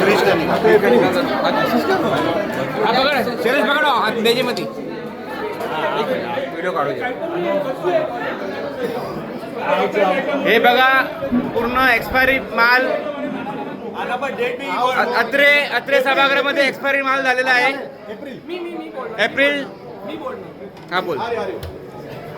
Fridge का हा पकड व्हिडिओ काढू. हे बघा पूर्ण एक्सपायरी माल. अत्रे अत्रे सभागृहामध्ये एक्सपायरी माल झालेला आहे. एप्रिल? हा बोल.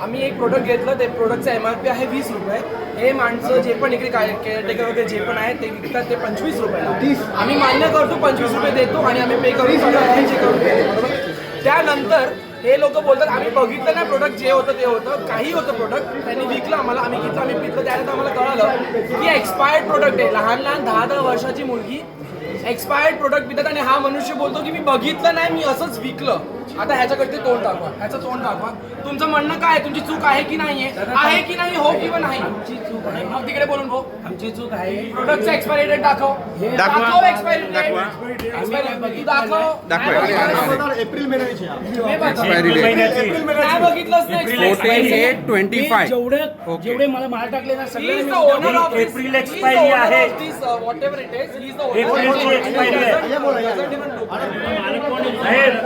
आम्ही एक प्रोडक्ट घेतलं ते प्रोडक्टचं एम आर पी आहे वीस रुपये. हे माणसं जे पण इकडे काय केअरटेकर वगैरे जे पण आहे ते विकतात ते पंचवीस रुपये. आम्ही मान्य करतो पंचवीस रुपये देतो आणि आम्ही पे करून सगळं करून बरोबर? त्यानंतर हे लोक बोलतात आम्ही बघितलं ना प्रोडक्ट जे होतं ते होतं काही होतं प्रोडक्ट त्यांनी विकलं आम्हाला आम्ही घेतलं आम्ही पिकलं त्यानंतर आम्हाला कळालं की एक्सपायर्ड प्रोडक्ट आहे. लहान लहान दहा दहा वर्षाची मुलगी एक्सपायर्ड प्रोडक्ट पितात आणि हा मनुष्य बोलतो की मी बघितलं नाही मी असंच विकलं. आता ह्याच्याकडे तोंड दाखवा ह्याचं तोंड दाखवा तुमचं म्हणणं काय आहे? तुमची चूक आहे की नाहीये आहे की नाही हो किंवा नाही आमची चूक आहे मग तिकडे बोलून भाऊ आमची चूक आहे प्रोडक्टचं एक्सपायरी डेट दाखव दाखवा. एक्सपायरी डेट दाखवा. एक्सपायरी. नाही एप्रिल महिन्याची नाही बघितलंच नाही फोर्टीन एट ट्वेंटी फाय जेवढे मला माल टाकले ना सगळे. एप्रिल एक्सपायरी आहे uh. एप्रिलची expiry आहे. Even-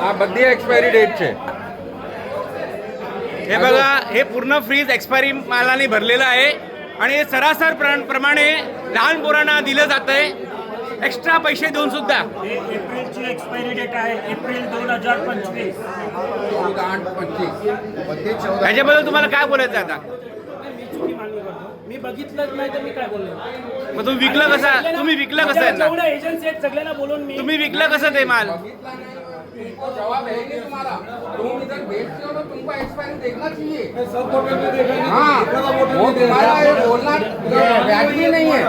एक्सपायरी डेटचे हे बघा हे पूर्ण फ्रीज एक्सपायरी मालाने भरलेलं आहे. आणि हे सरासर प्रमाणे लहान पोरांना दिलं जात आहे एक्स्ट्रा पैसे देऊन सुद्धा. एप्रिलची एक्सपायरी डेट आहे एप्रिल दोन हजार पंचवीस. त्याच्याबद्दल तुम्हाला काय बोलायचं आता? मी बघितलं नाही तर मी काय बोललो मग तुम्ही विकलं कसं तुम्ही विकलं कसं एजन्सी सगळ्यांना बोलून तुम्ही विकलं कसं ते माल? जवाब है नहीं तुम्हारा। तुम इधर बेचते हो तो तुमको एक्सपायरी देखना चाहिए। हाँ वो तुम्हारा ये बोलना व्याजबी नहीं है।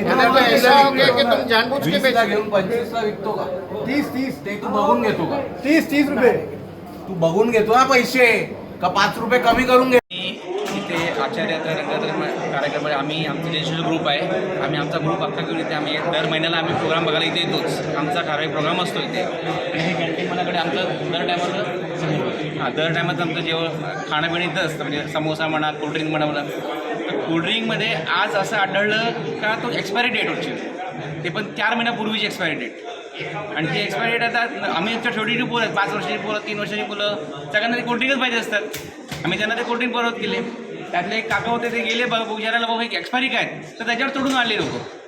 तो ऐसा हो गया कि तुम जानबूझ के बेच घेऊन पंचवीसला विकतो का। तीस तीस। ते तू बघून घेतो का। तीस तीस रुपये। तू बघून घेतो ना पैसे। का पाच रुपये कमी करून घे। इथे आचार्य कार्यक्रमामध्ये आम्ही आमचं जे ग्रुप आहे आम्ही आमचा ग्रुप अख्खा घेऊन इथे आम्ही दर महिन्याला आम्ही प्रोग्राम बघायला इथे येतोच. आमचा कार्यक्रम प्रोग्राम असतो इथे. आणि हे कॅन्टीन मलाकडे आमचं दर टायमाचं हां दर टायमाचं आमचं जेवण खाणंपिणं इथं असतं. म्हणजे समोसा म्हणा कोल्ड्रिंक म्हणा म्हणा. तर कोल्ड्रिंकमध्ये आज असं आढळलं का तो एक्सपायरी डेट होती? ते पण चार महिन्यापूर्वीची एक्सपायरी डेट आणि ती एक्सपायरी डेट आता आम्ही आमच्या छोटी पोरं आहेत. पाच वर्षाची पोरं तीन वर्षाची मुलं सगळ्यांना ते कोल्ड्रिंकच पाहिजे असतात. आम्ही त्यांना ते कोल्ड्रिंक परत केले. त्यातले एक काका होते ते गेले बघ विचारायला एक एक्सपायरी काय तर त्याच्यावर तोडून आले लोक.